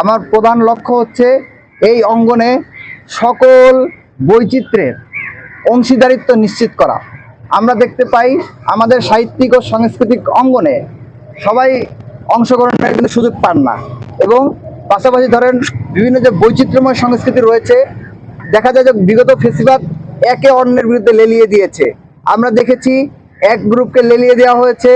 আমার প্রধান লক্ষ্য হচ্ছে এই অঙ্গনে সকল বৈচিত্র্যের অংশীদারিত্ব নিশ্চিত করা। আমরা দেখতে পাই আমাদের সাহিত্যিক ও সাংস্কৃতিক অঙ্গনে সবাই অংশগ্রহণের কিন্তু সুযোগ পান না এবং পাশাপাশি ধরেন বিভিন্ন যে বৈচিত্র্যময় সংস্কৃতি রয়েছে, দেখা যায় যে বিগত ফেসিবাদ একে অন্যের বিরুদ্ধে লেলিয়ে দিয়েছে। আমরা দেখেছি এক গ্রুপকে লেলিয়ে দেওয়া হয়েছে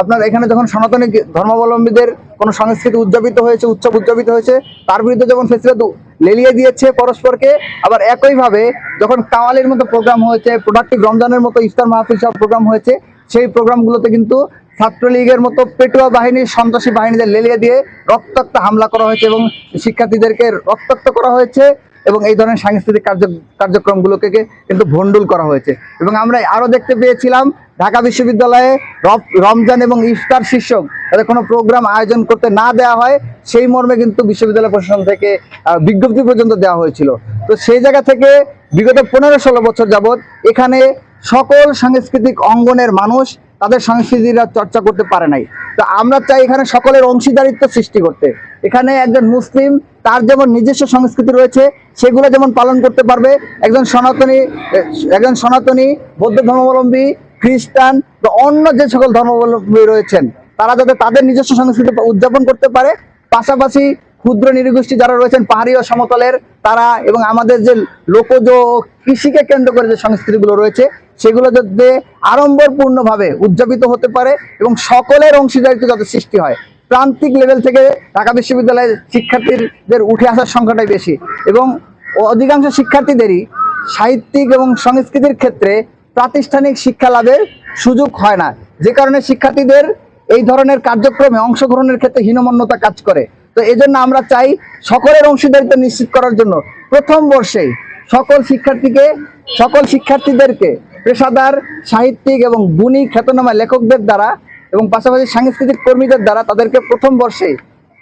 আপনার এখানে যখন সনাতনী ধর্মাবলম্বীদের কোনো সংস্কৃতি উদযাপিত হয়েছে, উৎসব উদযাপিত হয়েছে, তার বিরুদ্ধে যখন ফেসিবাদ লেলিয়ে দিয়েছে পরস্পরকে, আবার একইভাবে যখন কাওয়ালির মতো প্রোগ্রাম হয়েছে প্রোডাক্টিভ রমজানের মতো ইফতার মাহফিল সব প্রোগ্রাম হয়েছে, সেই প্রোগ্রামগুলোতে কিন্তু ছাত্রলীগের মতো পেটুয়া বাহিনীর সন্ত্রাসী বাহিনীদের লেলিয়ে দিয়ে রক্তাক্ত হামলা করা হয়েছে এবং শিক্ষার্থীদেরকে রক্তাক্ত করা হয়েছে এবং এই ধরনের সাংস্কৃতিক কার্য কার্যক্রমগুলোকে কিন্তু ভণ্ডুল করা হয়েছে। এবং আমরা আরও দেখতে পেয়েছিলাম ঢাকা বিশ্ববিদ্যালয়ে রমজান এবং ইফতার শীর্ষক যাতে কোনো প্রোগ্রাম আয়োজন করতে না দেওয়া হয়, সেই মর্মে কিন্তু বিশ্ববিদ্যালয় প্রশাসন থেকে বিজ্ঞপ্তি পর্যন্ত দেওয়া হয়েছিল। তো সেই জায়গা থেকে বিগত পনেরো ষোলো বছর যাবৎ এখানে সকল সাংস্কৃতিক অঙ্গনের মানুষ তাদের সংস্কৃতিরা চর্চা করতে পারে নাই। তো আমরা চাই এখানে সকলের অংশীদারিত্ব সৃষ্টি করতে। এখানে একজন মুসলিম, তার যেমন নিজস্ব সংস্কৃতি রয়েছে, সেগুলো যেমন পালন করতে পারবে, একজন সনাতনী একজন সনাতনী, বৌদ্ধ ধর্মাবলম্বী, খ্রিস্টান, বা অন্য যে সকল ধর্মাবলম্বী রয়েছেন তারা যাতে তাদের নিজস্ব সংস্কৃতি উদযাপন করতে পারে। পাশাপাশি ক্ষুদ্র নৃগোষ্ঠী যারা রয়েছেন, পাহাড়ি ও সমতলের তারা এবং আমাদের যে লোকজ কৃষিকে কেন্দ্র করে যে সংস্কৃতিগুলো রয়েছে, সেগুলো যাতে আড়ম্বরপূর্ণভাবে উদযাপিত হতে পারে এবং সকলের অংশীদারিত্ব যাতে সৃষ্টি হয়। প্রান্তিক লেভেল থেকে ঢাকা বিশ্ববিদ্যালয়ের শিক্ষার্থীদের উঠে আসার সংখ্যাটাই বেশি এবং অধিকাংশ শিক্ষার্থীদেরই সাহিত্যিক এবং সংস্কৃতির ক্ষেত্রে প্রাতিষ্ঠানিক শিক্ষা লাভের সুযোগ হয় না। যে কারণে শিক্ষার্থীদের এই ধরনের কার্যক্রমে অংশগ্রহণের ক্ষেত্রে হীনমন্যতা কাজ করে। তো এজন্য আমরা চাই সকলের অংশীদারিত্ব নিশ্চিত করার জন্য প্রথম বর্ষেই সকল শিক্ষার্থীকে, সকল শিক্ষার্থীদেরকে পেশাদার, সাহিত্যিক এবং গুণী খ্যাতনামা লেখকদের দ্বারা এবং পাশাপাশি সাংস্কৃতিক কর্মীদের দ্বারা তাদেরকে প্রথম বর্ষেই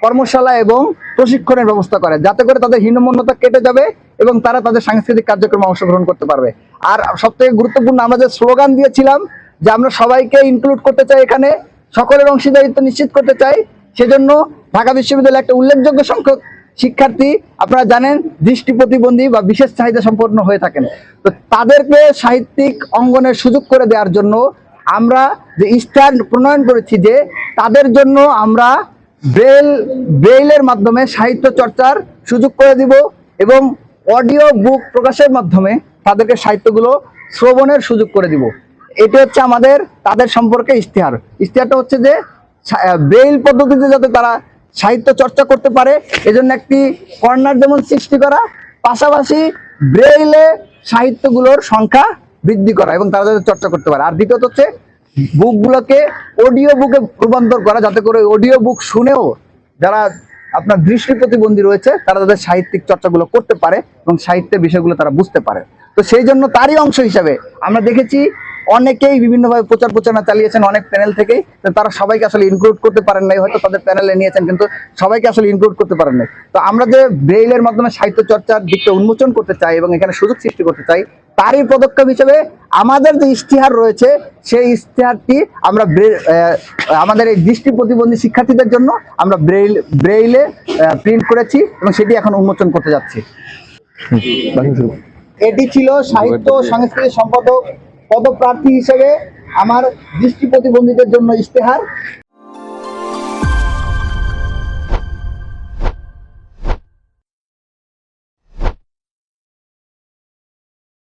কর্মশালা এবং প্রশিক্ষণের ব্যবস্থা করে, যাতে করে তাদের হীনমন্যতা কেটে যাবে এবং তারা তাদের সাংস্কৃতিক কার্যক্রমে অংশগ্রহণ করতে পারবে। আর সবথেকে গুরুত্বপূর্ণ আমরা যে স্লোগান দিয়েছিলাম যে আমরা সবাইকে ইনক্লুড করতে চাই এখানে সকলের অংশীদারিত্ব নিশ্চিত করতে চাই। সেজন্য ঢাকা বিশ্ববিদ্যালয়ে একটা উল্লেখযোগ্য সংখ্যক শিক্ষার্থী আপনারা জানেন দৃষ্টি প্রতিবন্ধী বা বিশেষ চাহিদা সম্পন্ন হয়ে থাকেন। তো তাদেরকে সাহিত্যিক অঙ্গনের সুযোগ করে দেওয়ার জন্য আমরা যে স্ট্যান্ড প্রণয়ন করেছি যে তাদের জন্য আমরা ব্রেল, ব্রেইলের মাধ্যমে সাহিত্য চর্চার সুযোগ করে দিব এবং অডিও বুক প্রকাশের মাধ্যমে তাদেরকে সাহিত্যগুলো শ্রবণের সুযোগ করে দিব। এটি হচ্ছে আমাদের, তাদের সম্পর্কে ইশতেহার। ইশতেহারটা হচ্ছে যে ব্রেইল পদ্ধতিতে যাতে তারা সাহিত্য চর্চা করতে পারে, এজন্য একটি কর্নার যেমন সৃষ্টি করা, পাশাপাশি ব্রেইলে সাহিত্যগুলোর সংখ্যা বৃদ্ধি করা এবং তারা যাতে চর্চা করতে পারে। আর দ্বিতীয়ত হচ্ছে, বুকগুলোকে অডিও বুকে রূপান্তর করা, যাতে করে অডিও বুক শুনেও যারা আপনার দৃষ্টি প্রতিবন্ধী রয়েছে, তারা তাদের সাহিত্যিক চর্চাগুলো করতে পারে এবং সাহিত্যের বিষয়গুলো তারা বুঝতে পারে। তো সেই জন্য তারই অংশ হিসাবে আমরা দেখেছি অনেকেই বিভিন্নভাবে প্রচার প্রচারণা চালিয়েছেন অনেক প্যানেল থেকেই। তো তারা সবাইকে আসলে ইনক্লুড করতে পারেন নাই হয়তো তাদের প্যানেলে নিয়েছেন কিন্তু সবাইকে আসলে ইনক্লুড করতে পারেন নাই। তো আমরা যে ব্রেইলের মাধ্যমে সাহিত্য চর্চার দিকটা উন্মোচন করতে চাই এবং এখানে সুযোগ সৃষ্টি করতে চাই তারই পদক্ষেপ হিসেবে আমাদের যে ইশতেহার রয়েছে সেই ইশতেহারটি আমরা আমাদের এই দৃষ্টি প্রতিবন্ধী শিক্ষার্থীদের জন্য আমরা ব্রেইল ব্রেইলে প্রিন্ট করেছি এবং সেটি এখন উন্মোচন করতে যাচ্ছি। এটি ছিল সাহিত্য সংস্কৃতি সম্পাদক পদপ্রার্থী হিসেবে আমার দৃষ্টি প্রতিবন্ধীদের জন্য ইশতেহার।